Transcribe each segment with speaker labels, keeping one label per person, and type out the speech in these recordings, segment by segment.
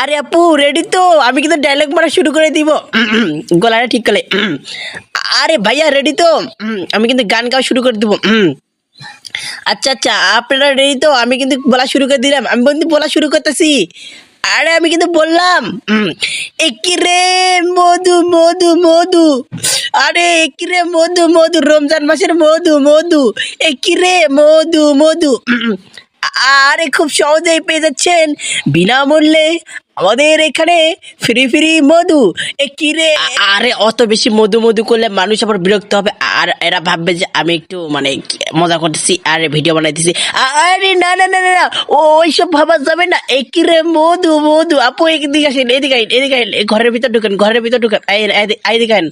Speaker 1: আরে আপু রেডি তো? আমি কিন্তু ডায়লগ মারা শুরু করে দিব। গলাটা ঠিক করে আরে ভাইয়া রেডি তো? আমি কিন্তু গান গাওয়া শুরু করে দিব। আচ্ছা আচ্ছা আপনারা রেডি তো? আমি কিন্তু বলা শুরু করে দিলাম। আমি কিন্তু বলা শুরু করতেছি? আরে আমি কিন্তু বললাম একিরে মধু মধু মধু। আরে একিরে মধু মধু, রমজান মাসের মধু মধু। একিরে মধু মধু। আরে, খুব সহজেই পেয়ে যাচ্ছেন। বিনামূল্যে আমাদের এখানে ফ্রি ফ্রি মধু। এ কি রে? আরে, অত বেশি মধু মধু করলে মানুষ আবার বিরক্ত হবে। আর এরা ভাববে যে আমি একটু মানে মজা করতেছি, আর ভিডিও বানাইতেছি। আরে, না না না না না, ও, ওইসব ভাবা যাবে না। এ কি রে মধু মধু? আপু, এদিকে আসেন, এদিকে আইন এদিকে আইন ঘরের ভিতর ঢুকেন, ঘরের ভিতর ঢুকেন। এদিকে আইন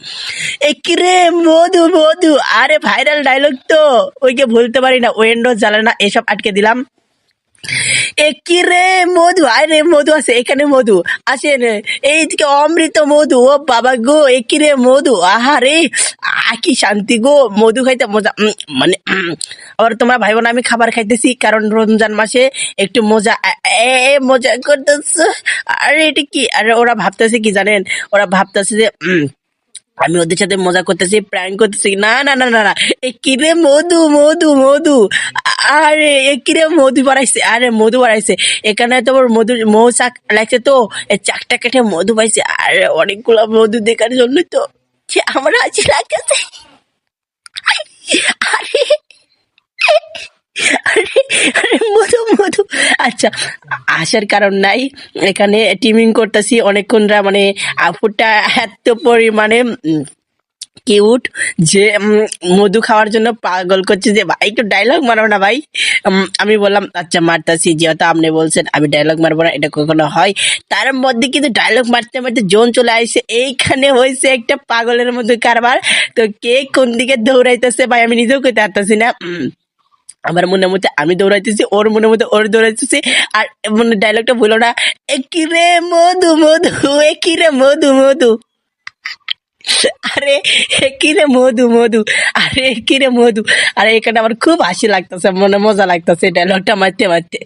Speaker 1: এ কি রে মধু মধু? আরে ভাইরাল ডায়লগ তো। ওইকে ভুলতে পারি না ওয়েন্ডো জ্বালানা এসব আটকে দিলাম। এ কি রে মধু? আরে মধু আছে, এখানে মধু। আসেন এইদিকে অমৃত মধু, ও বাবা গো এ কি রে মধু। আহা রে কি শান্তি গো। মধু খাইতে মজা মানে আবার তোমার ভাই বোন আমি খাবার খাইতেছি, কারণ রমজান মাসে একটু মজা, এ মজা করতেছে। আরে এটা কি? আরে ওরা ভাবতেছে কি জানেন? ওরা ভাবতেছে যে আমি ওদের সাথে মজা করতেছি প্র্যাঙ্ক করতেছি। না না না না না। এ কিরে মধু মধু মধু? আরে, এ কিরে মধু বাড়াইছে? আরে, মধু বাড়াইছে। এখানে তো আবার মধু মৌ চাক লাগছে তো। এই চাকটা কেটে মধু পাইছে। আরে, অনেকগুলো মধু দেখার জন্য তো আমার লাগতেছে। আরে আরে আরে, মধু মধু। আচ্ছা আসার কারণ নাই। এখানে টিমিং করতেছি, অনেকক্ষণরা মানে আপুটা এত পরিমাণে কিউট যে মধু খাওয়ার জন্য পাগল করছে যে, ভাই, একটু ডায়লগ মারো না ভাই। আমি বললাম আচ্ছা মারতাছি যেহেতু আপনি বলছেন, আমি ডায়লগ মারবো না, এটা কখনো হয়। তার মধ্যে কিন্তু ডায়লগ মারতে মারতে জোন চলে আসছে এইখানে হয়েছে একটা পাগলের মধ্যে কারবার। তো কে কোন দিকে দৌড়াইতেছে ভাই, আমি নিজেও করতে পারতেছি না। আমার মনে মধ্যে আমি দৌড়াইতেছি, ওর মনে মধ্যে ওর দৌড়াইতেছি, আর মানে ডায়লগটা বলো না। একই রে মধু মধু একই রে মধু মধু? আরে কি রে মধু মধু? আরে কি রে মধু? আরে, এখানে আমার খুব হাসি লাগতেছে, মনে মজা লাগতেছে ডায়লগটা মারতে মারতে।